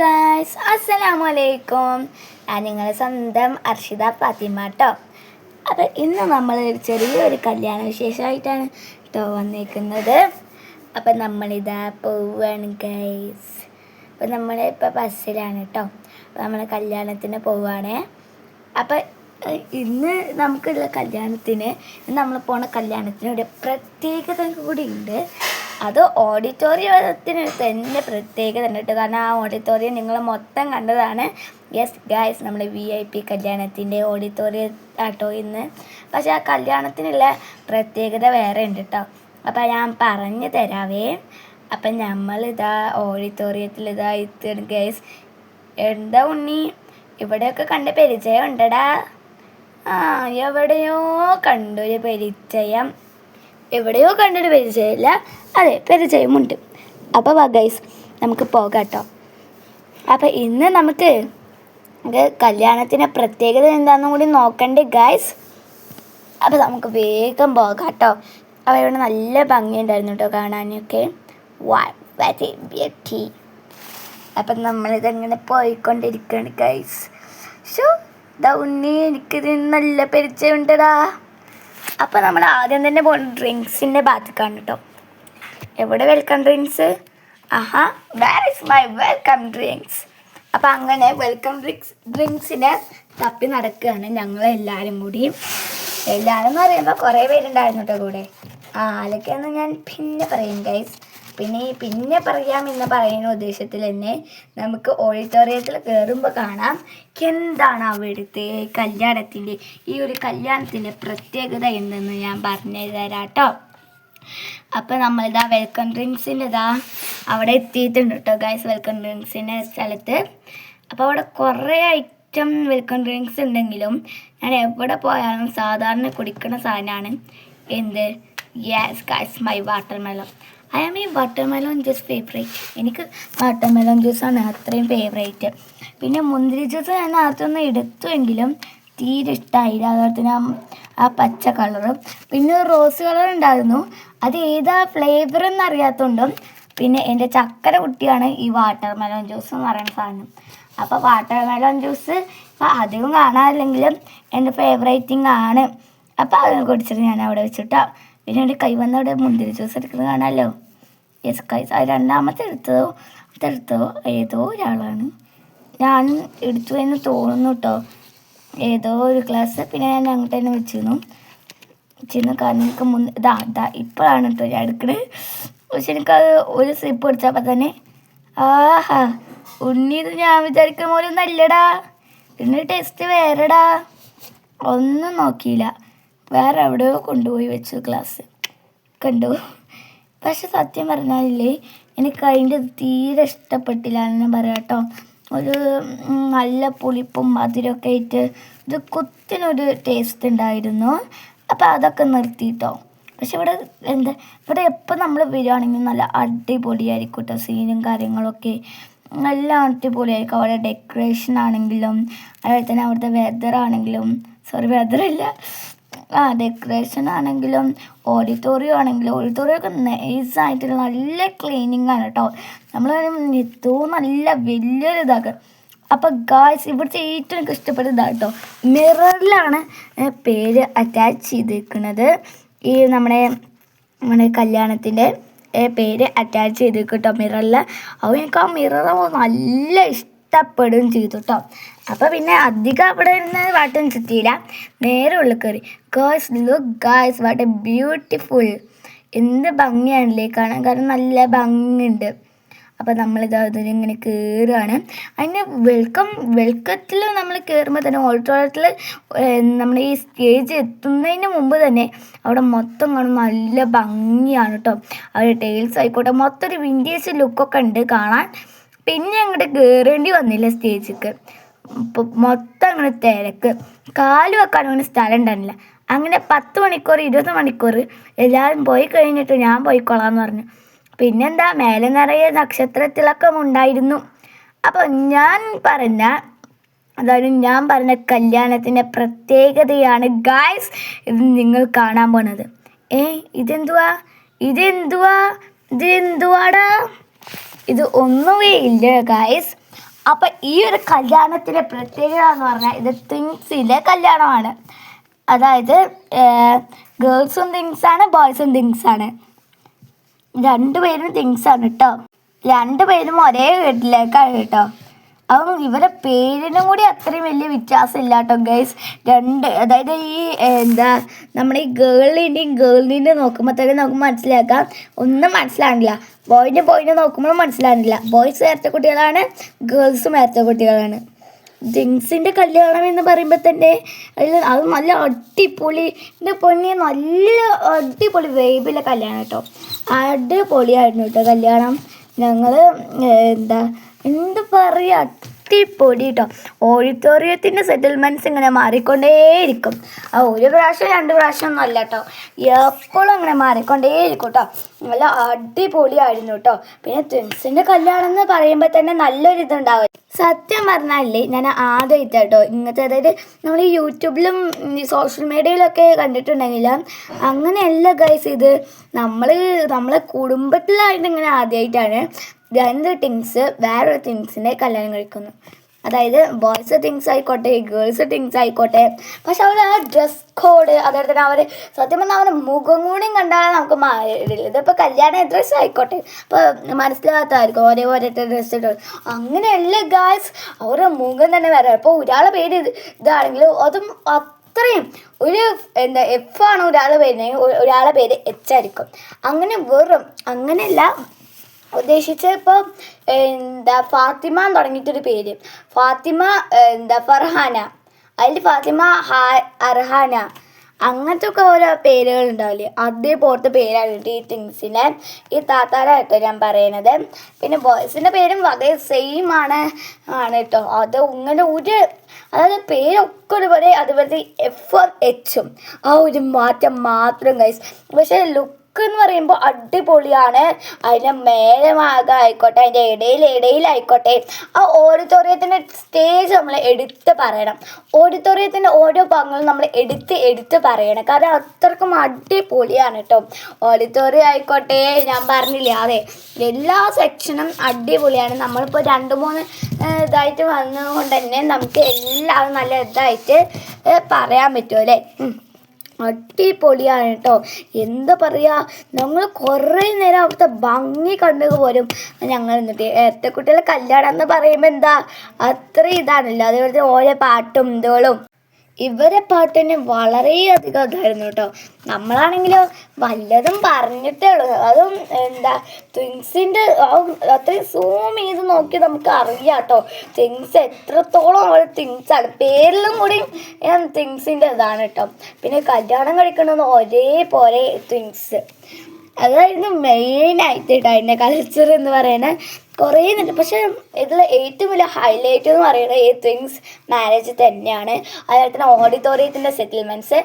Guys അസ്സലാമു അലൈക്കും ഞാൻ നിങ്ങളെ സ്വന്തം അർഷിത ഫാത്തിമ കേട്ടോ അപ്പോൾ ഇന്ന് നമ്മൾ ഒരു ചെറിയൊരു കല്യാണ വിശേഷമായിട്ടാണ് കേട്ടോ വന്നിരിക്കുന്നത്. അപ്പം നമ്മളിതാ പോവാണ് ഗൈസ് അപ്പം നമ്മൾ ഇപ്പോൾ ബസ്സിലാണ് കേട്ടോ അപ്പോൾ നമ്മൾ കല്യാണത്തിന് പോവുകയാണേ അപ്പം ഇന്ന് നമുക്കുള്ള കല്യാണത്തിന് നമ്മൾ പോണ കല്യാണത്തിന് ഒരു പ്രത്യേകത കൂടി ഉണ്ട്. അത് ഓഡിറ്റോറിയത്തിന് തന്നെ പ്രത്യേകത ഉണ്ട് കേട്ടോ കാരണം ആ ഓഡിറ്റോറിയം നിങ്ങൾ മൊത്തം കണ്ടതാണ്. യെസ് ഗായ്സ് നമ്മൾ വി ഐ പി കല്യാണത്തിന്റെ ഓഡിറ്റോറിയം ആട്ടോ ഇന്ന്. പക്ഷേ ആ കല്യാണത്തിനുള്ള പ്രത്യേകത വേറെ ഉണ്ട് കേട്ടോ അപ്പം ഞാൻ പറഞ്ഞു തരാവേ. അപ്പം നമ്മളിതാ ഓഡിറ്റോറിയത്തിൽ ഇതാ ഇത്തരം ഗൈസ് എന്താ ഉണ്ണി? ഇവിടെയൊക്കെ കണ്ട പരിചയം ഉണ്ടടാ. ആ എവിടെയോ കണ്ടൊരു പരിചയം. എവിടെയോ കണ്ടൊരു പരിചയമില്ല. അതെ പരിചയമുണ്ട്. അപ്പോൾ വാ നമുക്ക് പോകാം കേട്ടോ അപ്പോൾ ഇന്ന് നമുക്ക് കല്യാണത്തിന്റെ പ്രത്യേകത എന്താണെന്നും കൂടി നോക്കണ്ടേ ഗൈസ് അപ്പോൾ നമുക്ക് വേഗം പോകാം കേട്ടോ അപ്പോൾ ഇവിടെ നല്ല ഭംഗിയുണ്ടായിരുന്നു കേട്ടോ കാണാനൊക്കെ. വാ വെരി ബ്യൂട്ടി അപ്പം നമ്മളിതങ്ങനെ പോയിക്കൊണ്ടിരിക്കുകയാണ് ഗൈസ് ഷോ ദൗണ്ണി എനിക്കിത് നല്ല പരിചയം ഉണ്ടടാ അപ്പം നമ്മൾ ആദ്യം തന്നെ പോ ഡ്രിങ്ക്സിന്റെ ഭാഗത്തേക്കാണ് കേട്ടോ. എവിടെ welcome drinks Aaha where is my welcome drinks അപ്പം അങ്ങനെ വെൽക്കം ഡ്രിങ്ക്സ് ഡ്രിങ്ക്സിനെ തപ്പി നടക്കുകയാണ് ഞങ്ങൾ എല്ലാവരും കൂടി. എല്ലാവരും എന്ന് പറയുമ്പോൾ കുറേ പേരുണ്ടായിരുന്നു കേട്ടോ കൂടെ. ആ ആലൊക്കെയെന്ന് ഞാൻ പിന്നെ പറയും ഗൈസ് പിന്നെ പിന്നെ പറയാം പറയാമെന്ന് പറയുന്ന ഉദ്ദേശത്തിൽ തന്നെ നമുക്ക് ഓഡിറ്റോറിയത്തിൽ കയറുമ്പോൾ കാണാം എന്താണ് അവിടുത്തെ കല്യാണത്തിന്റെ ഈ ഒരു കല്യാണത്തിന്റെ പ്രത്യേകത എന്തെന്ന് ഞാൻ പറഞ്ഞു തരാം കേട്ടോ അപ്പോൾ നമ്മളിതാ വെൽക്കം ഡ്രിങ്ക്സിന്റെ ഇതാ അവിടെ എത്തിയിട്ടുണ്ട് കേട്ടോ ഗൈസ് വെൽക്കം ഡ്രിങ്ക്സിന്റെ സ്ഥലത്ത്. അപ്പോൾ അവിടെ കുറേ ഐറ്റം വെൽക്കം ഡ്രിങ്ക്സ് ഉണ്ടെങ്കിലും ഞാൻ എവിടെ പോയാലും സാധാരണ കുടിക്കുന്ന സാധനമാണ് എന്ത്? Yes guys my watermelon I am ഈ വാട്ടർ മെലോൺ ജ്യൂസ് ഫേവറേറ്റ് എനിക്ക് വാട്ടർ മെലോൺ ജ്യൂസാണ് അത്രയും ഫേവറേറ്റ് പിന്നെ മുന്തിരി ജ്യൂസ് ഞാൻ അകത്തൊന്ന് എടുത്തുവെങ്കിലും തീരെ ഇഷ്ടമായില്ല അതുപോലെ ആ പച്ച കളറും പിന്നെ റോസ് കളർ ഉണ്ടായിരുന്നു. അത് ഏതാ ഫ്ലേവർ എന്നറിയാത്തതുകൊണ്ടും പിന്നെ എന്റെ ചക്കര കുട്ടിയാണ് ഈ വാട്ടർ മെലോൺ ജ്യൂസ് എന്ന് പറയുന്ന സാധനം. അപ്പോൾ വാട്ടർ മെലോൺ ജ്യൂസ് ഇപ്പം അധികം കാണാറില്ലെങ്കിലും എന്റെ ഫേവറേറ്റിംഗ് ആണ്. അപ്പോൾ അതിനെ കുടിച്ചിട്ട് ഞാൻ അവിടെ വെച്ചിട്ടോ. പിന്നെ അവിടെ കൈ വന്ന അവിടെ മുന്തിരി ജ്യൂസ് എടുക്കുന്നത് കാണാമല്ലോ. യെസ് കൈസ് രണ്ടാമത്തെ എടുത്തതോ അതെടുത്തോ ഏതോ ഒരാളാണ്. ഞാൻ എടുത്തു എന്ന് തോന്നുന്നു കേട്ടോ ഏതോ ഒരു ക്ലാസ് പിന്നെ ഞാൻ അങ്ങോട്ട് തന്നെ വെച്ചിരുന്നു വെച്ചിരുന്നു കാരണം എനിക്ക് മുൻ ഇതാ ഇതാ ഇപ്പോഴാണ് കേട്ടോ ഞാൻ എടുക്കണത് പക്ഷെ എനിക്കത് ഒരു സിപ്പ് പിടിച്ചപ്പോൾ തന്നെ ആഹാ ഉണ്ണി ഇത് ഞാൻ വിചാരിക്കുന്ന പോലെ ഒന്നല്ലടാ. ഇതിന്റെ ടേസ്റ്റ് വേറെടാ. ഒന്നും നോക്കിയില്ല. വേറെ എവിടെയോ കൊണ്ടുപോയി വെച്ചു ക്ലാസ് കണ്ടു? പക്ഷെ സത്യം പറഞ്ഞാലില്ലേ എനിക്ക് അതിന്റെ തീരെ ഇഷ്ടപ്പെട്ടില്ല എന്ന് പറയാം കേട്ടോ. ഒരു നല്ല പുളിപ്പും മധുരമൊക്കെ ആയിട്ട് ഇത് കുത്തിനൊരു ടേസ്റ്റ് ഉണ്ടായിരുന്നു. അപ്പോൾ അതൊക്കെ നിർത്തിയിട്ടോ പക്ഷെ ഇവിടെ എന്താ ഇവിടെ എപ്പോൾ നമ്മൾ വരികയാണെങ്കിൽ നല്ല അടിപൊളിയായിരിക്കും കേട്ടോ സീനും കാര്യങ്ങളൊക്കെ. നല്ല അടിപൊളിയായിരിക്കും. അവിടെ ഡെക്കറേഷൻ ആണെങ്കിലും അതുപോലെ തന്നെ അവിടുത്തെ വെതർ ആണെങ്കിലും. സോറി വെതറല്ല ആ ഡെക്കറേഷൻ ആണെങ്കിലും ഓഡിറ്റോറിയം ആണെങ്കിലും ഓഡിറ്റോറിയം ഒക്കെ നൈസായിട്ടുള്ള നല്ല ക്ലീനിങ് ആണ് കേട്ടോ നമ്മൾ ഏറ്റവും നല്ല വലിയൊരു ഇതാക്കുക അപ്പോൾ ഗായ്സ് ഇവിടുത്തെ ഏറ്റവും എനിക്ക് ഇഷ്ടപ്പെട്ട ഇതാണ് കേട്ടോ മിററിലാണ് പേര് അറ്റാച്ച് ചെയ്തിരിക്കുന്നത് ഈ നമ്മുടെ നമ്മുടെ കല്യാണത്തിന്റെ പേര് അറ്റാച്ച് ചെയ്തിരിക്കും കേട്ടോ മിററിൽ അപ്പോൾ എനിക്ക് ആ മിറർ നല്ല ഇഷ്ടപ്പെടുകയും ചെയ്തു കേട്ടോ അപ്പോൾ പിന്നെ അധികം അവിടെ ഇരുന്ന് വാട്ടം ചുറ്റിയില്ല. നേരെ ഉള്ളിൽ കയറി girls look girls what a beautiful എന്ത് ഭംഗിയാണല്ലേ കാണാൻ. കാരണം നല്ല ഭംഗിയുണ്ട്. അപ്പോൾ നമ്മളിത് ഇങ്ങനെ കയറുകയാണ് അതിന് വെൽക്കം വെൽക്കത്തിൽ നമ്മൾ കയറുമ്പോൾ തന്നെ ഓഡിറ്റോറിയത്തിൽ നമ്മൾ ഈ സ്റ്റേജ് എത്തുന്നതിന് മുമ്പ് തന്നെ അവിടെ മൊത്തം കാണും നല്ല ഭംഗിയാണ് കേട്ടോ അവിടെ ടൈൽസ് ആയിക്കോട്ടെ. മൊത്തം ഒരു വിന്റേജ് ലുക്കൊക്കെ ഉണ്ട് കാണാൻ. പിന്നെ അങ്ങോട്ട് കയറേണ്ടി വന്നില്ല സ്റ്റേജിക്ക്. മൊത്തം അങ്ങനെ തിരക്ക്. കാൽ വെക്കാൻ അങ്ങനെ സ്ഥലം ഉണ്ടായിരുന്നില്ല അങ്ങനെ പത്ത് മണിക്കൂർ ഇരുപത് മണിക്കൂർ എല്ലാവരും പോയി കഴിഞ്ഞിട്ട് ഞാൻ പോയിക്കൊള്ളാന്ന് പറഞ്ഞു. പിന്നെന്താ മേലെ നിറയെ നക്ഷത്രത്തിളക്കം ഉണ്ടായിരുന്നു. അപ്പോൾ ഞാൻ പറഞ്ഞ അതായത് ഞാൻ പറഞ്ഞ കല്യാണത്തിന്റെ പ്രത്യേകതയാണ് ഗായ്സ് ഇത് നിങ്ങൾ കാണാൻ പോണത്. ഏ ഇതെന്തുവാ? ഇതെന്തുവാ? ഇതെന്തുവാടാ? ഇത് ഒന്നുമേ ഇല്ല ഗായ്സ് അപ്പം ഈ ഒരു കല്യാണത്തിലെ പ്രത്യേകത എന്ന് പറഞ്ഞാൽ ഇത് തിങ്സിലെ കല്യാണമാണ്. അതായത് ഗേൾസും തിങ്സാണ് ബോയ്സും തിങ്സാണ് രണ്ടുപേരും തിങ്സാണ് കേട്ടോ രണ്ടുപേരും ഒരേ വീട്ടിലേക്കാണ് കേട്ടോ അപ്പം ഇവരെ പേരിനും കൂടി അത്രയും വലിയ വ്യത്യാസം ഇല്ലാട്ടോ ഗൈസ് രണ്ട് അതായത് ഈ എന്താ നമ്മുടെ ഈ ഗേളിന്റെയും ഗേളിന്റെ നോക്കുമ്പോൾ തന്നെ നമുക്ക് മനസ്സിലാക്കാം. ഒന്നും മനസ്സിലാണില്ല ബോയിന്റെ ബോയിനെ നോക്കുമ്പോഴും മനസ്സിലാണില്ല ബോയ്സ് നേരത്തെ കുട്ടികളാണ് ഗേൾസും നേരത്തെ കുട്ടികളാണ്. ജിങ്സിന്റെ കല്യാണം എന്ന് പറയുമ്പോൾ തന്നെ അതിൽ അത് നല്ല അടിപൊളി എന്റെ പൊന്നി നല്ല അടിപൊളി വേബിലെ കല്യാണം കേട്ടോ. അടിപൊളിയായിരുന്നു കേട്ടോ കല്യാണം. ഞങ്ങൾ എന്താ എന്ത് പറയുക അടിപൊളി കേട്ടോ ഓഡിറ്റോറിയത്തിന്റെ സെറ്റിൽമെന്റ്സ് ഇങ്ങനെ മാറിക്കൊണ്ടേയിരിക്കും. ആ ഒരു പ്രാവശ്യം രണ്ട് പ്രാവശ്യം ഒന്നും അല്ല കേട്ടോ എപ്പോഴും അങ്ങനെ മാറിക്കൊണ്ടേയിരിക്കും കേട്ടോ നല്ല അടിപൊളിയായിരുന്നു കേട്ടോ പിന്നെ ട്വിൻസിന്റെ കല്യാണം എന്ന് പറയുമ്പോൾ തന്നെ നല്ലൊരു ഇതുണ്ടാവും. സത്യം പറഞ്ഞാലേ ഞാൻ ആദ്യമായിട്ട് കേട്ടോ ഇങ്ങനത്തെ അതായത് നമ്മൾ ഈ യൂട്യൂബിലും ഈ സോഷ്യൽ മീഡിയയിലൊക്കെ കണ്ടിട്ടുണ്ടെങ്കിൽ അങ്ങനെയല്ല ഗൈസ് ഇത്. നമ്മൾ നമ്മളെ കുടുംബത്തിലായിട്ട് ഇങ്ങനെ ആദ്യമായിട്ടാണ് രണ്ട് തിങ്സ് വേറൊരു തിങ്സിനെ കല്യാണം കഴിക്കുന്നു. അതായത് ബോയ്സ് തിങ്സ് ആയിക്കോട്ടെ ഗേൾസ് തിങ്സ് ആയിക്കോട്ടെ. പക്ഷെ അവർ ആ ഡ്രസ് കോഡ് അതുപോലെ തന്നെ അവർ സത്യം പറഞ്ഞാൽ അവരുടെ മുഖം കൂടിയും കണ്ടാൽ നമുക്ക് മാറിയില്ല ഇതിപ്പോൾ കല്യാണ ഡ്രസ്സ് ആയിക്കോട്ടെ? ഇപ്പോൾ മനസ്സിലാകാത്തതായിരിക്കും ഒരേ പോലത്തെ ഡ്രസ്സ് ഇട്ട് അങ്ങനെയല്ല ഗായ്സ് അവരുടെ മുഖം തന്നെ വരാം ഇപ്പോൾ ഒരാളെ പേര് ഇത് ഇതാണെങ്കിൽ അതും അത്രയും ഒരു എന്താ എഫ് ആണ് ഒരാളെ പേര് ഒരാളെ പേര് എച്ച് ആയിരിക്കും. അങ്ങനെ വെറും അങ്ങനെയല്ല ഉദ്ദേശിച്ച് ഇപ്പോൾ എന്താ ഫാത്തിമ എന്ന് തുടങ്ങിയിട്ടൊരു പേര്. ഫാത്തിമ എന്താ ഫർഹാന. അതിൽ ഫാത്തിമ ഹാ അർഹാന. അങ്ങനത്തെ ഒക്കെ ഓരോ പേരുകൾ ഉണ്ടാവില്ലേ? അതേപോലത്തെ പേരാണ് കേട്ടോ ഈ തിങ്സിനെ ഈ താത്താരായിട്ടോ ഞാൻ പറയണത്. പിന്നെ ബോയ്സിന്റെ പേരും അതേ സെയിം ആണ് ആണ് കേട്ടോ. അത് ഇങ്ങനെ ഒരു അതായത് പേരൊക്കെ ഒരുപോലെ അതുപോലെ എഫ് എച്ചും ആ ഒരു മാറ്റം മാത്രം കഴിച്ചു പക്ഷേ ലുക്ക് എന്ന് പറയുമ്പോൾ അടിപൊളിയാണ്. അതിന്റെ മേലെ ഭാഗം ആയിക്കോട്ടെ അതിന്റെ ഇടയിൽ ഇടയിലായിക്കോട്ടെ ആ ഓഡിറ്റോറിയത്തിന്റെ സ്റ്റേജ് നമ്മൾ എടുത്ത് പറയണം. ഓഡിറ്റോറിയത്തിന്റെ ഓരോ ഭാഗങ്ങളും നമ്മൾ എടുത്ത് എടുത്ത് പറയണം. കാരണം അത്രക്കും അടിപൊളിയാണ് കേട്ടോ ഓഡിറ്റോറിയം ആയിക്കോട്ടെ ഞാൻ പറഞ്ഞില്ലേ. അതെ എല്ലാ സെക്ഷനും അടിപൊളിയാണ്. നമ്മളിപ്പോൾ രണ്ട് മൂന്ന് ഇതായിട്ട് വന്നതുകൊണ്ട് തന്നെ നമുക്ക് എല്ലാം നല്ല ഇതായിട്ട് പറയാൻ പറ്റും അല്ലേ? ഉം. അടിപൊളിയാണ് കേട്ടോ. എന്താ പറയുക ഞങ്ങൾ കുറേ നേരം അവിടുത്തെ ഭംഗി കണ്ടു പോലും ഞങ്ങൾ എന്നിട്ട് ഏത്തെ കുട്ടികളെ കല്യാണം എന്ന് പറയുമ്പോൾ എന്താ അത്ര ഇതാണല്ലോ. അതേപോലത്തെ ഓരോ പാട്ടും ഇതുകളും. ഇവരെ പാട്ട് തന്നെ വളരെയധികം ഇതായിരുന്നു കേട്ടോ. നമ്മളാണെങ്കിലോ വല്ലതും പറഞ്ഞിട്ടേ ഉള്ളൂ. അതും എന്താ തിങ്സിന്റെ അത്രയും സൂം ചെയ്ത് നോക്കി നമുക്ക് അറിയാം കേട്ടോ. തിങ്സ് എത്രത്തോളം അവർ തിങ്സാണ് പേരിലും കൂടി തിങ്സിന്റെ ഇതാണ് കേട്ടോ. പിന്നെ കല്യാണം കഴിക്കണമെന്ന് ഒരേപോലെ തിങ്സ് അതായിരുന്നു മെയിനായിട്ട് കേട്ടോ അതിന്റെ കൾച്ചർ എന്ന് പറയുന്നത് കുറേ നല്ല പക്ഷേ ഇതിൽ ഏറ്റവും വലിയ ഹൈലൈറ്റ് എന്ന് പറയുന്നത് ഈ തിങ്സ് മാരേജ് തന്നെയാണ്. അതുപോലെ തന്നെ ഓഡിറ്റോറിയത്തിന്റെ സെറ്റിൽമെന്റ്സ്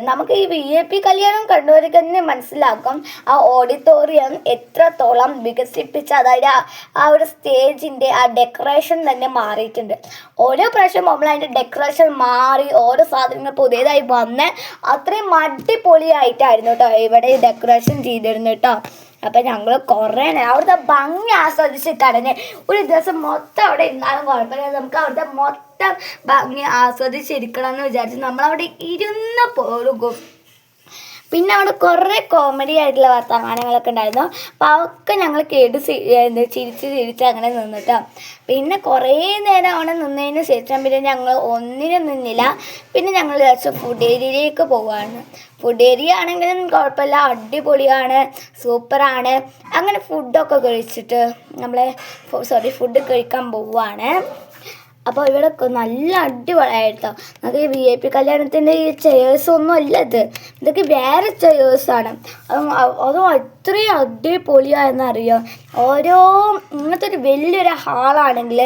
നമുക്ക് ഈ വി എ പി കല്യാണം കണ്ടവർക്ക് തന്നെ മനസ്സിലാക്കും. ആ ഓഡിറ്റോറിയം എത്രത്തോളം വികസിപ്പിച്ച അതായത് ആ- ആ ഒരു സ്റ്റേജിന്റെ ആ ഡെക്കറേഷൻ തന്നെ മാറിയിട്ടുണ്ട്. ഓരോ പ്രാവശ്യം നമ്മൾ അതിന്റെ ഡെക്കറേഷൻ മാറി ഓരോ സാധനങ്ങൾ പുതിയതായി വന്ന് അത്രയും അടിപൊളിയായിട്ടായിരുന്നു കേട്ടോ ഇവിടെ ഡെക്കറേഷൻ ചെയ്തിരുന്നു കേട്ടോ. അപ്പം ഞങ്ങൾ കുറേ നേരം അവിടുത്തെ ഭംഗി ആസ്വദിച്ചിട്ടാണ്. ഒരു ദിവസം മൊത്തം അവിടെ ഇരുന്നാലും കുഴപ്പമില്ല. നമുക്ക് അവിടുത്തെ മൊത്തം ഭംഗി ആസ്വദിച്ചിരിക്കണം എന്ന് വിചാരിച്ച് നമ്മളവിടെ ഇരുന്ന് പോകും പിന്നെ അവിടെ കുറേ കോമഡി ആയിട്ടുള്ള വർത്തമാനങ്ങളൊക്കെ ഉണ്ടായിരുന്നു. അപ്പോൾ അതൊക്കെ ഞങ്ങൾ കേട്ട് ചിരിച്ച് ചിരിച്ച് അങ്ങനെ നിന്നിട്ടോ. പിന്നെ കുറേ നേരം അവിടെ നിന്നതിന് ശേഷം പിന്നെ ഞങ്ങൾ ഒന്നിനും നിന്നില്ല. പിന്നെ ഞങ്ങൾ വിചാരിച്ചു ഫുഡ് ഏരിയയിലേക്ക് പോവാണ്. ഫുഡ് ഏരിയ ആണെങ്കിലും കുഴപ്പമില്ല. അടിപൊളിയാണ്. സൂപ്പറാണ്. അങ്ങനെ ഫുഡൊക്കെ കഴിച്ചിട്ട് നമ്മളെ സോറി ഫുഡ് കഴിക്കാൻ പോവുകയാണ് അപ്പോൾ ഇവിടെ നല്ല അടിപൊളിയായിട്ടോ. നമുക്ക് വി ഐ പി കല്യാണത്തിന്റെ ഈ ചെയേഴ്സൊന്നും അല്ല ഇത്. ഇതൊക്കെ വേറെ ചെയേഴ്സാണ് അതും അതും അത്രയും അടിപൊളിയാണെന്ന് അറിയാം ഓരോ ഇങ്ങനത്തെ ഒരു വലിയൊരു ഹാളാണെങ്കിൽ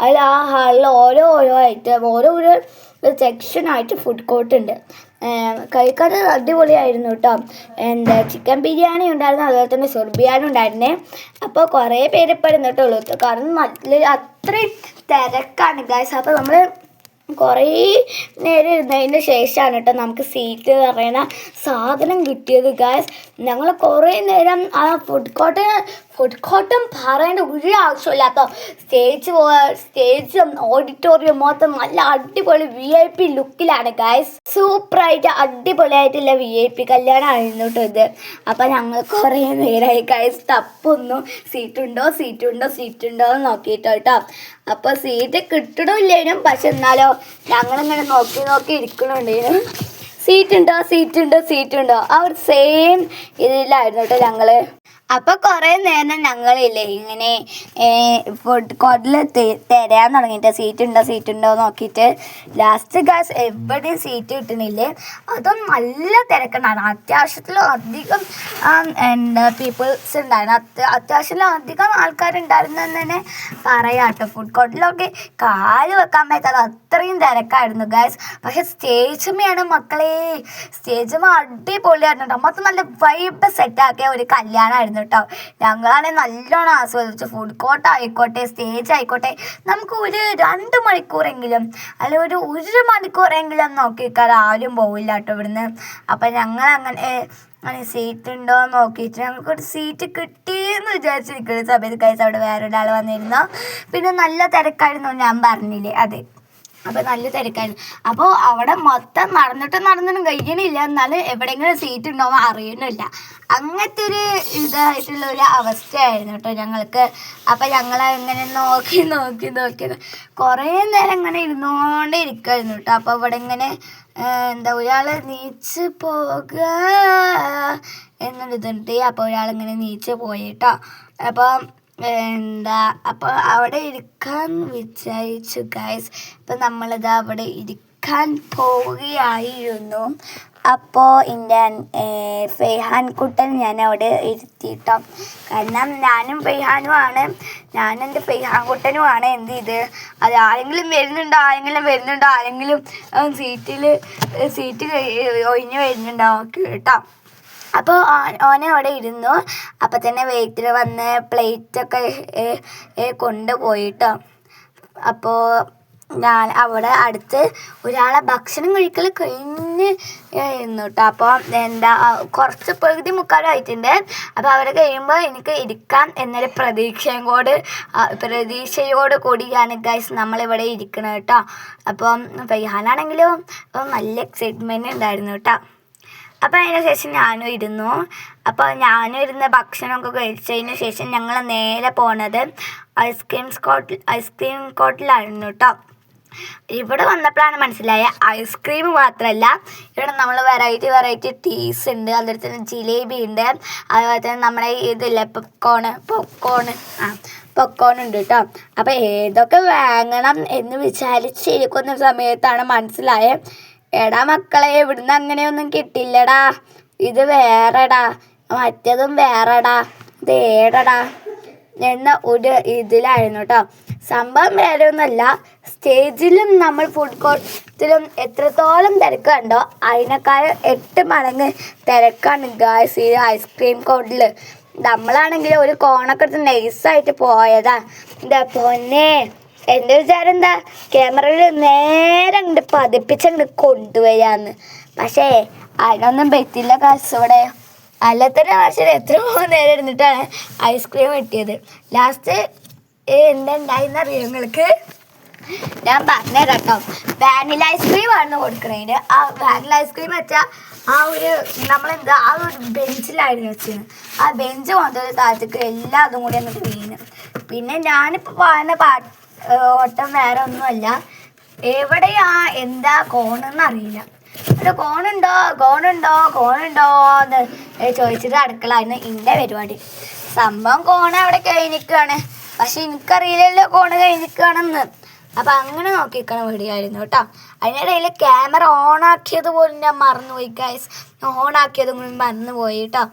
അതിൽ ആ ഹാളിൽ ഓരോ ഓരോ ആയിട്ട് ഓരോ ഒരു സെക്ഷനായിട്ട് ഫുഡ് കോർട്ട് ഉണ്ട്. കഴിക്കാൻ അടിപൊളിയായിരുന്നു കേട്ടോ എന്താ ചിക്കൻ ബിരിയാണി ഉണ്ടായിരുന്നു അതുപോലെ തന്നെ സൊർ ബിരിയാണി ഉണ്ടായിരുന്നേ. അപ്പോൾ കുറേ പേര് ഇപ്പോൾ ഇരുന്നിട്ടുള്ളൂ കാരണം നല്ല അത്രയും തിരക്കാണ് ഗായ്സ് അപ്പോൾ നമ്മൾ കുറേ നേരം ഇരുന്നതിന് ശേഷമാണ് കേട്ടോ നമുക്ക് സീറ്റ് എന്ന് പറയുന്ന സാധനം കിട്ടിയത് ഗൈസ് ഞങ്ങൾ കുറേ നേരം ആ ഫുഡ് കോർട്ട് ഫുഡ് കോർട്ടും പറയേണ്ട ഒരു ആവശ്യമില്ലാത്ത സ്റ്റേജ് സ്റ്റേജും ഓഡിറ്റോറിയം മൊത്തം നല്ല അടിപൊളി വി ഐ പി ലുക്കിലാണ് ഗായ്സ് സൂപ്പറായിട്ട് അടിപൊളിയായിട്ടുള്ള വി ഐ പി കല്യാണമായിരുന്നു ഇത്. അപ്പം ഞങ്ങൾ കുറേ നേരമായി ഗായ്സ് തപ്പൊന്നു. സീറ്റുണ്ടോ സീറ്റുണ്ടോ സീറ്റുണ്ടോ എന്ന് നോക്കിയിട്ടോ കേട്ടോ അപ്പോൾ സീറ്റ് കിട്ടണമില്ലേനും പക്ഷെ എന്നാലോ ഞങ്ങളിങ്ങനെ നോക്കി നോക്കി ഇരിക്കണുണ്ടേനും സീറ്റുണ്ടോ സീറ്റുണ്ടോ സീറ്റുണ്ടോ ആ ഒരു സെയിം ഇതിലായിരുന്നു കേട്ടോ ഞങ്ങൾ. അപ്പൊ കൊറേ നേരം ഞങ്ങളില്ലേ ഇങ്ങനെ ഫുഡ് കോർട്ടിൽ തരാൻ തുടങ്ങിയിട്ട് സീറ്റ് ഉണ്ടോ സീറ്റ് ഉണ്ടോ നോക്കിയിട്ട് ലാസ്റ്റ് ഗ്യാസ് എവിടെയും സീറ്റ് കിട്ടണില്ലേ? അതും നല്ല തിരക്കുണ്ടായിരുന്നു. അത്യാവശ്യത്തിലധികം എന്താ പീപ്പിൾസ് ഉണ്ടായിരുന്നു. അത്യ അത്യാവശ്യത്തിലധികം ആൾക്കാരുണ്ടായിരുന്നു എന്ന് തന്നെ പറയാം കേട്ടോ ഫുഡ് കോർട്ടിലൊക്കെ കാൽ വെക്കാൻ പറ്റാതെ അത്രയും തിരക്കായിരുന്നു ഗ്യാസ് പക്ഷെ സ്റ്റേജുമ്മയാണ് മക്കളെ. സ്റ്റേജുമ്മ അടിപൊളിയായിരുന്നു. കേട്ടോ മൊത്തം നല്ല വൈബ് സെറ്റാക്കിയ ഒരു കല്യാണമായിരുന്നു കേട്ടോ. ഞങ്ങളാണെങ്കിൽ നല്ലോണം ആസ്വദിച്ചു. ഫുഡ് കോർട്ട് ആയിക്കോട്ടെ സ്റ്റേജ് ആയിക്കോട്ടെ. നമുക്ക് ഒരു രണ്ട് മണിക്കൂറെങ്കിലും അല്ലെ ഒരു ഒരു മണിക്കൂറെങ്കിലും നോക്കിക്കാതെ ആരും പോവില്ല കേട്ടോ ഇവിടുന്ന്. അപ്പം ഞങ്ങൾ അങ്ങനെ അങ്ങനെ സീറ്റ് ഉണ്ടോ എന്ന് നോക്കിയിട്ട് ഞങ്ങൾക്കൊരു സീറ്റ് കിട്ടിയെന്ന് വിചാരിച്ചിരിക്കുന്ന. സമയത്ത് കഴിച്ച് അവിടെ വേറൊരാൾ വന്നിരുന്നു. പിന്നെ നല്ല തിരക്കായിരുന്നു ഞാൻ പറഞ്ഞില്ലേ? അതെ. അപ്പോൾ നല്ല തിരക്കായിരുന്നു. അപ്പോൾ അവിടെ മൊത്തം നടന്നിട്ട് നടന്നിട്ടും കഴിയണില്ല. എന്നാലും എവിടെയെങ്കിലും സീറ്റ് ഉണ്ടോയെന്ന് അറിയണില്ല. അങ്ങനത്തെ ഒരു ഇതായിട്ടുള്ള ഒരു അവസ്ഥയായിരുന്നു കേട്ടോ ഞങ്ങൾക്ക്. അപ്പോൾ ഞങ്ങൾ ഇങ്ങനെ നോക്കി നോക്കി നോക്കി കുറേ നേരം ഇങ്ങനെ ഇരുന്നുകൊണ്ടേ ഇരിക്കായിരുന്നു കേട്ടോ. അപ്പോൾ ഇവിടെ ഇങ്ങനെ എന്താ ഒരാൾ നീച്ച് പോകുക എന്നൊരിതുണ്ട്. അപ്പോൾ ഒരാളിങ്ങനെ നീച്ച് പോയിട്ടോ അപ്പം എന്താ? അപ്പോൾ അവിടെ ഇരിക്കാൻ വിചാരിച്ചു ഗൈസ് ഇപ്പൊ നമ്മളിത് അവിടെ ഇരിക്കാൻ പോവുകയായിരുന്നു. അപ്പോൾ എന്റെ ഫെയ്ഹാൻ കുട്ടൻ ഞാൻ അവിടെ ഇരുത്തിയിട്ടോ കാരണം ഞാനും ഫെയ്ഹാനുമാണ് ഞാനും എന്റെ ഫെയ്ഹാൻ കുട്ടനുമാണ് എന്ത് ചെയ്ത് അത് ആരെങ്കിലും വരുന്നുണ്ടോ? ആരെങ്കിലും വരുന്നുണ്ടോ? ആരെങ്കിലും സീറ്റിൽ സീറ്റ് ഒഴിഞ്ഞ് വരുന്നുണ്ടോ? കേട്ടോ. അപ്പോൾ ഓനെ അവിടെ ഇരുന്നു. അപ്പം തന്നെ വെയിറ്റർ വന്ന് പ്ലേറ്റൊക്കെ കൊണ്ടുപോയിട്ടോ. അപ്പോൾ ഞാൻ അവിടെ അടുത്ത് ഒരാളെ ഭക്ഷണം കഴിക്കൽ കഴിഞ്ഞ് ഇരുന്നു കേട്ടോ അപ്പോൾ എന്താ കുറച്ച് പകുതി മുക്കാലും ആയിട്ടുണ്ട് അപ്പോൾ അവരെ കഴിയുമ്പോൾ എനിക്ക് ഇരിക്കാം എന്നൊരു പ്രതീക്ഷയും കൂടെ പ്രതീക്ഷയോട് കൂടിയാണ് ഗൈസ് നമ്മളിവിടെ ഇരിക്കണം കേട്ടോ. അപ്പം ഫൈഹാനാണെങ്കിലും നല്ല എക്സൈറ്റ്മെന്റ് ഉണ്ടായിരുന്നു കേട്ടോ. അപ്പോൾ അതിന് ശേഷം ഞാനും ഇരുന്നു. അപ്പോൾ ഞാനും ഇരുന്ന് ഭക്ഷണമൊക്കെ കഴിച്ചതിന് ശേഷം ഞങ്ങൾ നേരെ പോണത് ഐസ്ക്രീം സ്കോട്ടിൽ ഐസ്ക്രീം കോട്ടിലായിരുന്നു കേട്ടോ ഇവിടെ വന്നപ്പോഴാണ് മനസ്സിലായ ഐസ്ക്രീം മാത്രമല്ല ഇവിടെ നമ്മൾ വെറൈറ്റി വെറൈറ്റി ടീസ് ഉണ്ട് അതുപോലെ തന്നെ ജിലേബി ഉണ്ട് അതുപോലെ തന്നെ നമ്മുടെ ഇതില്ലേ പൊക്കോണ് പൊക്കോണ് ആ പൊക്കോൺ ഉണ്ട് കേട്ടോ അപ്പോൾ ഏതൊക്കെ വാങ്ങണം എന്ന് വിചാരിച്ചിരിക്കുന്ന സമയത്താണ് മനസ്സിലായത് എടാ മക്കളെ ഇവിടുന്ന് അങ്ങനെയൊന്നും കിട്ടില്ലടാ. ഇത് വേറെടാ. മറ്റതും വേറെടാ. ഇത് ഏടടാ? എന്ന ഒരു ഇതിലായിരുന്നു കേട്ടോ സംഭവം വേറെ ഒന്നുമല്ല സ്റ്റേജിലും നമ്മൾ ഫുഡ് കോർട്ടിലും എത്രത്തോളം തിരക്കുണ്ടോ അതിനേക്കാൾ എട്ട് മടങ്ങ് തിരക്കാണ് ഗായ്സ് ഈ ഐസ്ക്രീം കോർട്ടിൽ നമ്മളാണെങ്കിൽ ഒരു കോണൊക്കെ എടുത്ത് നൈസായിട്ട് പോയതാ. എന്താ പൊന്നെ. എന്റെ വിചാരം എന്താ ക്യാമറയിൽ നേരെ അങ്ങോട്ട് പതിപ്പിച്ചങ്ങോട്ട് കൊണ്ടുവരാന്ന്. പക്ഷേ അതിനൊന്നും പറ്റില്ല കാസോടെ അല്ലത്തന്നെ പക്ഷേ എത്രയോ നേരം ഇരുന്നിട്ടാണ് ഐസ്ക്രീം കിട്ടിയത്. ലാസ്റ്റ് എന്താ ഉണ്ടായിന്നറിയോ നിങ്ങൾക്ക് ഞാൻ പറഞ്ഞുതരാം കേട്ടോ വാനില ഐസ്ക്രീം ആണ് കൊടുക്കണതിന് ആ വാനില ഐസ്ക്രീം വെച്ചാൽ ആ ഒരു നമ്മളെന്താ ആ ഒരു ബെഞ്ചിലായിരുന്നു വെച്ചത് ആ ബെഞ്ച് മൊത്തം താഴത്തേക്ക് എല്ലാ അതും കൂടി അങ്ങോട്ട് വീണ്. പിന്നെ ഞാനിപ്പോൾ പറയുന്ന പാട്ട് ഓട്ടം വേറെ ഒന്നുമല്ല എവിടെയാ എന്താ കോണെന്ന് അറിയില്ല. ഒരു കോണുണ്ടോ? കോണുണ്ടോ? കോണുണ്ടോ? എന്ന് ചോദിച്ചിട്ട് അടുക്കളായിരുന്നു എന്റെ പരിപാടി. സംഭവം കോണ അവിടെ കഴിഞ്ഞിരിക്കുകയാണ് പക്ഷെ എനിക്കറിയില്ലല്ലോ കോണ് കഴിഞ്ഞിരിക്കുകയാണെന്ന് അപ്പം അങ്ങനെ നോക്കിക്കണം വീഡിയോയായിരുന്നു കേട്ടോ. അതിനിടയിൽ ക്യാമറ ഓൺ ആക്കിയത് പോലും ഞാൻ മറന്നുപോയി ഗൈസ് ഓൺ ആക്കിയതും കൂടി മറന്നുപോയി കേട്ടോ.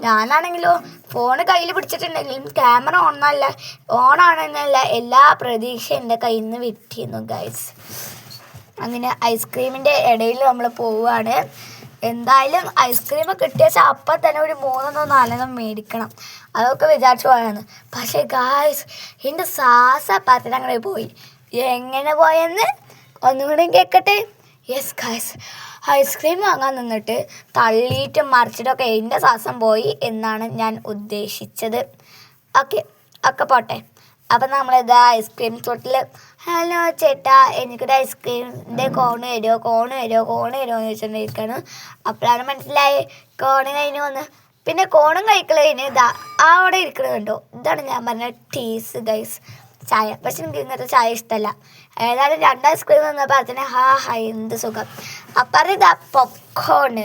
ഞാനാണെങ്കിലോ ഫോൺ കയ്യിൽ പിടിച്ചിട്ടുണ്ടെങ്കിലും ക്യാമറ ഓണല്ല ഓണാണെന്നല്ല എല്ലാ പ്രതീക്ഷ എന്റെ കയ്യിൽ നിന്ന് വിറ്റിരുന്നു ഗൈസ് അങ്ങനെ ഐസ്ക്രീമിന്റെ ഇടയിൽ നമ്മൾ പോവുകയാണ്. എന്തായാലും ഐസ്ക്രീം കിട്ടിയ അപ്പം തന്നെ ഒരു മൂന്നെണ്ണോ നാലെണ്ണം മേടിക്കണം. അതൊക്കെ വിചാരിച്ചു പോയാണ് പക്ഷേ ഗായ്സ് എന്റെ സാസ പാത്രത്തിൽ പോയി. എങ്ങനെ പോയെന്ന് ഒന്നും കൂടി കേൾക്കട്ടെ യെസ് ഗായ്സ് ഐസ്ക്രീം വാങ്ങാൻ നിന്നിട്ട് തള്ളിയിട്ട് മറിച്ചിട്ടൊക്കെ എന്റെ ശ്വാസം പോയി എന്നാണ് ഞാൻ ഉദ്ദേശിച്ചത്. ഓക്കെ ഒക്കെ പോട്ടെ. അപ്പം നമ്മളിതാ ഐസ്ക്രീം തൊട്ടിൽ ഹലോ ചേട്ടാ എനിക്കൊരു ഐസ്ക്രീമിന്റെ കോണ് വരുമോ കോണ് വരുമോ കോണ് വരുമോ എന്ന് ചോദിച്ചുകൊണ്ടിരിക്കുകയാണ് അപ്പോഴാണ് മനസ്സിലായി കോണ് കഴിഞ്ഞ് വന്ന്. പിന്നെ കോണും കഴിക്കൽ കഴിഞ്ഞ് ഇതാ അവിടെ ഇരിക്കണത് കണ്ടോ. ഇതാണ് ഞാൻ പറഞ്ഞ ടീസ് ഗൈസ്. ചായ. പക്ഷെ എനിക്ക് ഇങ്ങനത്തെ ചായ ഇഷ്ടമല്ല. ഏതായാലും രണ്ട് ഐസ്ക്രീം വന്നപ്പോൾ പറഞ്ഞ ഹാ ഹൈ എന്ത് സുഖം. അപ്പം ഇതാ പോപ്കോണ്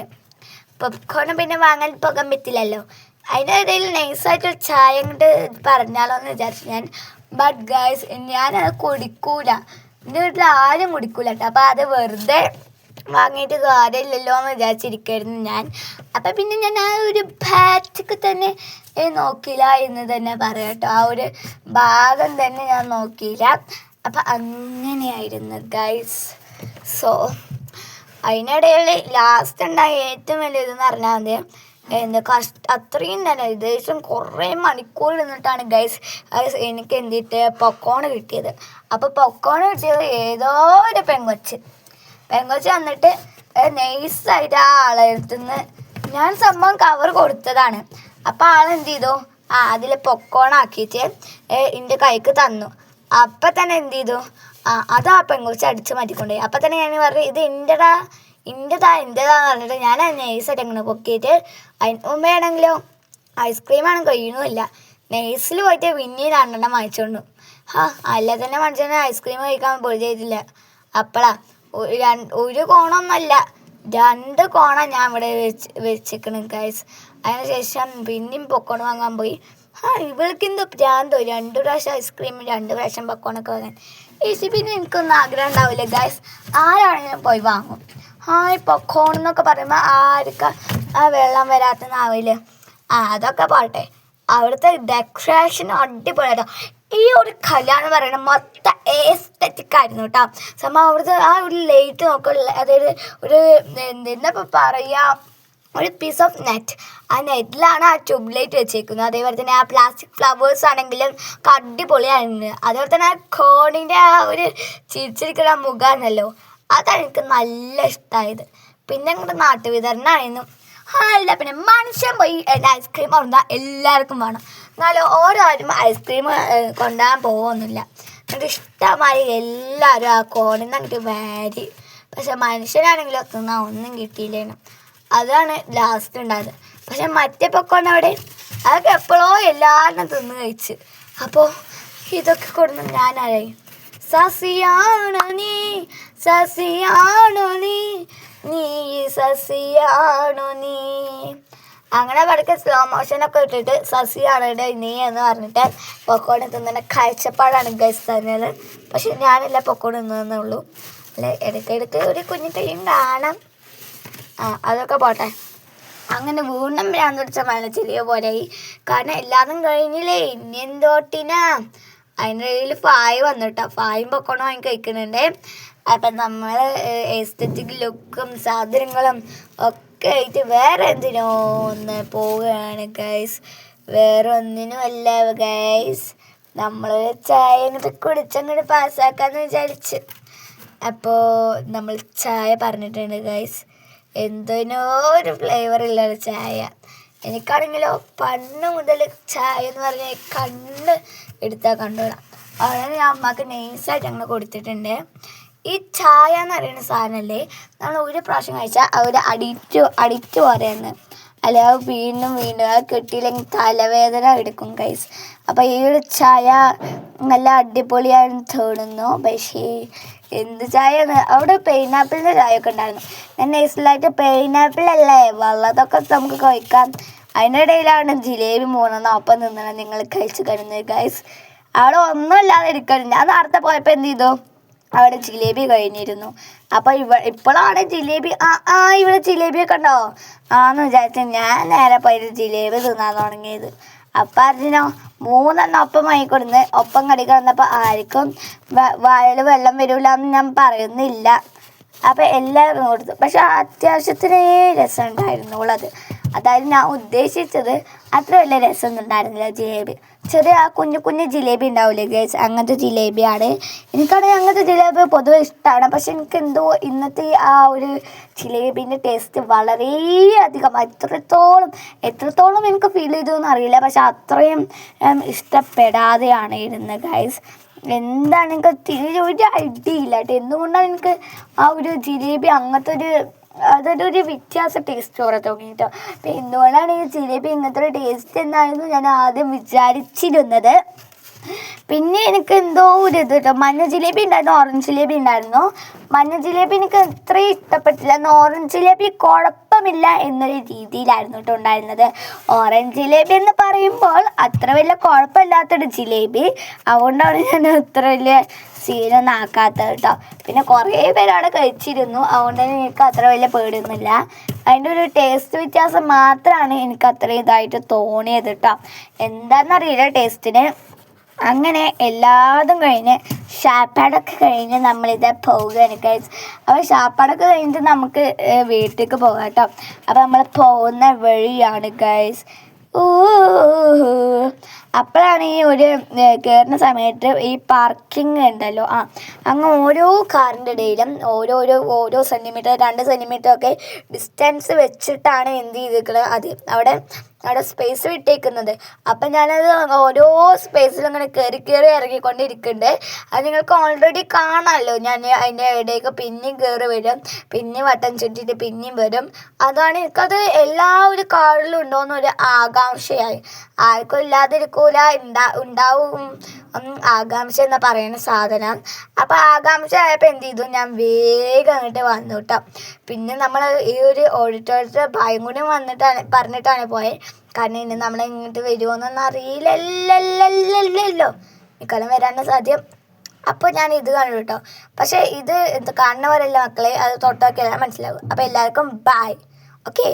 പോപ്കോണ് പിന്നെ വാങ്ങാൻ പോകാൻ പറ്റില്ലല്ലോ. അതിന്റെ ഇടയിൽ നൈസായിട്ട് ചായ കൊണ്ട് പറഞ്ഞാലോ എന്ന് വിചാരിച്ചു. ഞാൻ ബട്ട് ഗൈസ് ഞാനത് കുടിക്കൂല. എന്റെ വീട്ടിൽ ആരും കുടിക്കൂല കേട്ടോ അപ്പോൾ അത് വെറുതെ വാങ്ങിയിട്ട് കാര്യമില്ലല്ലോ എന്ന് വിചാരിച്ചിരിക്കായിരുന്നു ഞാൻ. അപ്പം പിന്നെ ഞാൻ ആ ഒരു ബാറ്റൊക്കെ തന്നെ നോക്കിയില്ല എന്ന് തന്നെ പറയാം കേട്ടോ ആ ഒരു ഭാഗം തന്നെ ഞാൻ നോക്കിയില്ല. അപ്പം അങ്ങനെയായിരുന്നു ഗൈസ് സോ അതിനിടയിൽ ലാസ്റ്റ് ഉണ്ടായ ഏറ്റവും വലിയതെന്ന് പറഞ്ഞാൽ മതി. എന്താ കഷ്ട അത്രയും തന്നെ ഏകദേശം കുറേ മണിക്കൂർ നിന്നിട്ടാണ് ഗൈസ് എനിക്ക് എന്തിട്ട് പൊക്കോണ് കിട്ടിയത്. അപ്പോൾ പൊക്കോണ് കിട്ടിയത് ഏതോ ഒരു പെങ്കൊച്ച്. പെങ്കൊച്ച് വന്നിട്ട് നൈസായിട്ട് ആ ആളെ അടുത്തുനിന്ന് ഞാൻ സംഭവം കവർ കൊടുത്തതാണ്. അപ്പോൾ ആളെന്ത് ചെയ്തു? ആ അതിൽ പൊക്കോണാക്കിയിട്ട് എന്റെ കൈക്ക് തന്നു. അപ്പം തന്നെ എന്ത് ചെയ്തു ആ അത് ആ പെങ്കുറിച്ച് അടിച്ച് മാറ്റിക്കൊണ്ടുപോയി അപ്പം തന്നെ ഞാൻ പറഞ്ഞു ഇത് എന്റെടാ എന്റെതാ എന്റെതാന്ന് പറഞ്ഞിട്ട് ഞാൻ നൈസായിട്ട് അങ്ങനെ പൊക്കിയിട്ട് അതിന് മുമ്പേ ഐസ്ക്രീമാണ് കഴിയണമില്ല നൈസിൽ പോയിട്ട് പിന്നെയും രണ്ടെണ്ണം വാങ്ങിച്ചോണ്ടു. ആ അല്ല തന്നെ മനുഷ്യനെ ഐസ്ക്രീം കഴിക്കാൻ പൊടി ചെയ്തില്ല. അപ്പളാ ഒരു കോണൊന്നല്ല രണ്ട് കോണ ഞാൻ ഇവിടെ വെച്ച് വെച്ചേക്കണ് ഗൈസ് അതിന് ശേഷം പിന്നെയും പൊക്കോണ്ട് വാങ്ങാൻ പോയി. ആ ഇവൾക്ക് എന്തോ ഭ്രാന്തോ രണ്ട് പ്രാവശ്യം ഐസ്ക്രീം രണ്ട് പ്രാവശ്യം പക്കോണൊക്കെ വാങ്ങാൻ. ഏച്ചി പിന്നെ എനിക്കൊന്നും ആഗ്രഹം ഉണ്ടാവില്ല ഗൈസ് ആരാണെങ്കിലും പോയി വാങ്ങും? ഹായ് പൊക്കോൺ എന്നൊക്കെ പറയുമ്പോൾ ആർക്ക ആ വെള്ളം വരാത്ത നാവിൽ ആ അതൊക്കെ പോട്ടെ. അവിടുത്തെ ഡെക്കറേഷൻ അടിപൊളിയാട്ടോ. ഈ ഒരു കല്യാണം പറയണ മൊത്തം എസ്തറ്റിക് ആയിരുന്നു കേട്ടോ. സംഭവം അവിടുത്തെ ആ ഒരു ലൈറ്റ് നോക്കുക അതായത് ഒരു എന്താ പറയുക ഒരു പീസ് ഓഫ് നെറ്റ് ആ നെറ്റിലാണ് ആ ട്യൂബ് ലൈറ്റ് വെച്ചേക്കുന്നത്. അതേപോലെ തന്നെ ആ പ്ലാസ്റ്റിക് ഫ്ലവേഴ്സ് ആണെങ്കിലും കടിപൊളിയാണ് അതേപോലെ തന്നെ ആ കോണിന്റെ ആ ഒരു ചിരിച്ചിരിക്കുന്ന മുഖമാണല്ലോ. അതാണ് എനിക്ക് നല്ല ഇഷ്ടമായത് പിന്നെ അങ്ങോട്ട് നാട്ടുവിതരണമായിരുന്നു അല്ല പിന്നെ മനുഷ്യൻ പോയി ഐസ്ക്രീം കൊണ്ടാൽ എല്ലാവർക്കും വേണം. എന്നാലും ഓരോ ആരും ഐസ്ക്രീം കൊണ്ടുപോകാൻ പോകുന്നില്ല. എന്നിട്ട് ഇഷ്ടമായി എല്ലാവരും ആ കോണിൽ നിന്ന് അങ്ങോട്ട് വാരി. പക്ഷെ മനുഷ്യനാണെങ്കിലും തിന്നാൻ ഒന്നും കിട്ടിയില്ലേനു. അതാണ് ലാസ്റ്റ് ഉണ്ടായത്. പക്ഷെ മറ്റേ പൊക്കോണ്ട് അവിടെ അതൊക്കെ എപ്പോഴോ എല്ലാവരും തിന്ന് കഴിച്ച്. അപ്പോൾ ഇതൊക്കെ കൊടുന്ന് ഞാനായി സസിയാണോ നീ? സസിയാണോ നീ? നീ സസിയാണോ നീ? അങ്ങനെ പടക്കെ സ്ലോ മോഷനൊക്കെ ഇട്ടിട്ട് സസിയാണ് നീ? എന്ന് പറഞ്ഞിട്ട് പൊക്കോണ് തിന്നുന്ന കാഴ്ചപ്പാടാണ് ഗൈസ് തന്നത് പക്ഷെ ഞാനല്ല പൊക്കോണ് തിന്നതെന്നേ ഉള്ളൂ. അല്ലെ? ഇടയ്ക്കിടയ്ക്ക് ഒരു കുഞ്ഞു കാണാം. അതൊക്കെ പോട്ടെ. അങ്ങനെ വീണ്ടും ഭ്രാന്ത് പിടിച്ച മലച്ചിരിയ പോലെയായി. കാരണം എല്ലാതും കഴിഞ്ഞില്ലേ? ഇനി എന്തോട്ടിനാ? അതിന്റെ ഇടയിൽ ഫായ് വന്നിട്ടാ? ഫായും പൊക്കണോ വാങ്ങി കഴിക്കുന്നുണ്ട്. അപ്പം നമ്മൾ എസ്തറ്റിക് ലുക്കും സാധനങ്ങളും ഒക്കെ ആയിട്ട് വേറെ എന്തിനോ ഒന്ന് പോവുകയാണ് ഗൈസ് വേറെ ഒന്നിനും അല്ല ഗൈസ് നമ്മൾ ചായ അങ്ങോട്ട് കുടിച്ചങ്ങോട്ട് പാസ്സാക്കാന്ന് വിചാരിച്ച്. അപ്പോൾ നമ്മൾ ചായ പറഞ്ഞിട്ടുണ്ട് ഗൈസ് എന്തിനോ ഒരു ഉള്ള ചായ. എനിക്കാണെങ്കിലോ പണ്ട് മുതൽ ചായ എന്ന് പറഞ്ഞാൽ കണ്ണ് എടുത്താൽ കണ്ടുവിടാം അവിടെ ഞാൻ അമ്മയ്ക്ക് നൈസായിട്ട് അങ്ങനെ കൊടുത്തിട്ടുണ്ട്. ഈ ചായ എന്ന് പറയുന്ന സാധനമല്ലേ നമ്മൾ ഒരു പ്രാവശ്യം കഴിച്ചാൽ അവർ അഡിക്റ്റ് അഡിക്റ്റ് പറയുന്നത് അല്ല വീണ്ടും വീണ്ടും അത് കിട്ടിയില്ലെങ്കിൽ തലവേദന എടുക്കും കൈസ് അപ്പോൾ ഈ ഒരു ചായ നല്ല അടിപൊളിയാണെന്ന് തോന്നുന്നു. പക്ഷേ എന്ത് ചായയാണ്? അവിടെ പൈനാപ്പിളിന്റെ ചായ ഒക്കെ ഉണ്ടായിരുന്നു ഞാൻ നൈസിലായിട്ട് പൈനാപ്പിൾ അല്ലേ? വെള്ളത്തൊക്കെ നമുക്ക് കഴിക്കാം. അതിന്റെ ഇടയിലാണ് ജിലേബി മൂന്നെണ്ണം ഒപ്പം നിന്നാണ് നിങ്ങൾ കഴിച്ചു കഴിഞ്ഞത് ഗൈസ് അവിടെ ഒന്നുമില്ലാതെ ഇരിക്കണം. ഞാൻ നേരത്തെ പോയപ്പോൾ എന്ത് ചെയ്തു? അവിടെ ജിലേബി കഴിഞ്ഞിരുന്നു. അപ്പോൾ ഇവ ഇപ്പോഴാണ് ജിലേബി ആ ആ ഇവിടെ ജിലേബിയൊക്കെ ഉണ്ടോ? ആന്ന് വിചാരിച്ചു ഞാൻ നേരെ പോയിട്ട് ജിലേബി തിന്നാൻ തുടങ്ങിയത്. അപ്പം അർജുനോ മൂന്നെണ്ണം ഒപ്പം വാങ്ങിക്കൊടുന്ന് ഒപ്പം കടിക്കാൻ വന്നപ്പോൾ ആർക്കും വായിൽ വെള്ളം വരില്ല എന്ന് ഞാൻ പറയുന്നില്ല. അപ്പം എല്ലാവരും കൊടുത്തു. പക്ഷെ അത്യാവശ്യത്തിനേ രസം ഉള്ളത് അതായത് ഞാൻ ഉദ്ദേശിച്ചത് അത്ര വലിയ രസമൊന്നും ഉണ്ടായിരുന്നില്ല ജിലേബി. ചെറിയ ആ കുഞ്ഞു കുഞ്ഞു ജിലേബി ഉണ്ടാവില്ലേ ഗേസ് അങ്ങനത്തെ ജിലേബിയാണ്. എനിക്കാണെങ്കിൽ അങ്ങനത്തെ ജിലേബി പൊതുവെ ഇഷ്ടമാണ്. പക്ഷെ എനിക്ക് എന്തോ ഇന്നത്തെ ആ ഒരു ജിലേബിന്റെ ടേസ്റ്റ് വളരെയധികം എത്രത്തോളം എത്രത്തോളം എനിക്ക് ഫീൽ ചെയ്തു എന്നറിയില്ല പക്ഷെ അത്രയും ഇഷ്ടപ്പെടാതെയാണ് ഇരുന്നത് ഗൈസ് എന്താണ് എനിക്ക് തിരിച്ചൊരു ഐഡിയ ഇല്ല. കേട്ടോ. എന്തുകൊണ്ടാണ് എനിക്ക് ആ ഒരു ജിലേബി അങ്ങനത്തെ ഒരു അതൊരു വ്യത്യാസ ടേസ്റ്റ് പോലെ തോന്നിയിട്ടോ. അപ്പം എന്തുകൊണ്ടാണ് ഈ ജിലേബി ഇങ്ങനത്തെ ഒരു ടേസ്റ്റ് എന്നായിരുന്നു ഞാൻ ആദ്യം വിചാരിച്ചിരുന്നത്. പിന്നെ എനിക്ക് എന്തോ ഒരു ഇത് കേട്ടോ. മഞ്ഞ ജിലേബി ഉണ്ടായിരുന്നു ഓറഞ്ച് ജിലേബി ഉണ്ടായിരുന്നു. മഞ്ഞ ജിലേബി എനിക്ക് അത്രയും ഇഷ്ടപ്പെട്ടില്ല. ഓറഞ്ച് ജിലേബി കുഴപ്പമില്ല എന്നൊരു രീതിയിലായിരുന്നു കേട്ടോ ഉണ്ടായിരുന്നത്. ഓറഞ്ച് ജിലേബി എന്ന് പറയുമ്പോൾ അത്ര വലിയ കുഴപ്പമില്ലാത്തൊരു ജിലേബി. അതുകൊണ്ടാണ് ഞാൻ അത്ര വലിയ സീനൊന്നും ആക്കാത്തത് കേട്ടോ. പിന്നെ കുറേ പേര് അവിടെ കഴിച്ചിരുന്നു. അതുകൊണ്ട് തന്നെ എനിക്ക് അത്ര വലിയ പേടിയൊന്നുമില്ല. അതിന്റെ ഒരു ടേസ്റ്റ് വ്യത്യാസം മാത്രമാണ് എനിക്ക് അത്ര ഇതായിട്ട് തോന്നിയത് കേട്ടോ. എന്താണെന്നറിയില്ല ടേസ്റ്റിന് അങ്ങനെ എല്ലാതും കഴിഞ്ഞ് ഷാപ്പാടൊക്കെ കഴിഞ്ഞ് നമ്മളിത് പോവുകയാണ് കഴിച്ച് അപ്പോൾ ഷാപ്പാടൊക്കെ കഴിഞ്ഞിട്ട് നമുക്ക് വീട്ടിലേക്ക് പോകാം കേട്ടോ. അപ്പോൾ നമ്മൾ പോകുന്ന വഴിയാണ് ഊ അപ്പോഴാണ് ഈ ഒരു കയറുന്ന സമയത്ത് ഈ പാർക്കിംഗ് ഉണ്ടല്ലോ. ആ അങ്ങ് ഓരോ കാറിന്റെ ഇടയിലും ഓരോരോ ഓരോ സെന്റിമീറ്റർ രണ്ട് സെന്റിമീറ്റർ ഒക്കെ ഡിസ്റ്റൻസ് വെച്ചിട്ടാണ് എന്ത് ചെയ്തിരിക്കുന്നത് അത് അവിടെ അവിടെ സ്പേസ് വിട്ടേക്കുന്നത്. അപ്പം ഞാനത് ഓരോ സ്പേസിലും ഇങ്ങനെ കയറി കയറി ഇറങ്ങിക്കൊണ്ടിരിക്കുന്നുണ്ട് അത് നിങ്ങൾക്ക് ഓൾറെഡി കാണാമല്ലോ ഞാൻ അതിന്റെ ഇടയ്ക്ക് പിന്നെയും കയറി വരും. പിന്നെയും വട്ടം ചുറ്റിയിട്ട് പിന്നെയും വരും. അതാണ് എനിക്കത് എല്ലാ ഒരു കാറിലും ഉണ്ടോയെന്നൊരു ആകാംക്ഷയായി. ആർക്കും ഇല്ലാതിരിക്കൂല. ഉണ്ടാ ഉണ്ടാവും. ആകാംക്ഷ എന്ന് പറയുന്ന സാധനം. അപ്പോൾ ആകാംക്ഷ ആയപ്പോൾ എന്ത് ചെയ്തു? ഞാൻ വേഗം അങ്ങോട്ട് വന്നു കേട്ടോ പിന്നെ നമ്മൾ ഈ ഒരു ഓഡിറ്റോറിയത്തിൽ ഭയം കൂടി വന്നിട്ടാണ് പറഞ്ഞിട്ടാണ് പോയത് കാരണം ഇനി നമ്മൾ ഇങ്ങോട്ട് വരുമോന്നൊന്നും അറിയില്ലല്ലോ ഇക്കാലം വരാനുള്ള സാധ്യം. അപ്പോൾ ഞാൻ ഇത് കണ്ടു കേട്ടോ പക്ഷേ ഇത് ഇത് കാണുന്നവരല്ല മക്കളെ അത് തൊട്ടൊക്കെ മനസ്സിലാവും. അപ്പോൾ എല്ലാവർക്കും ബായ് ഓക്കേ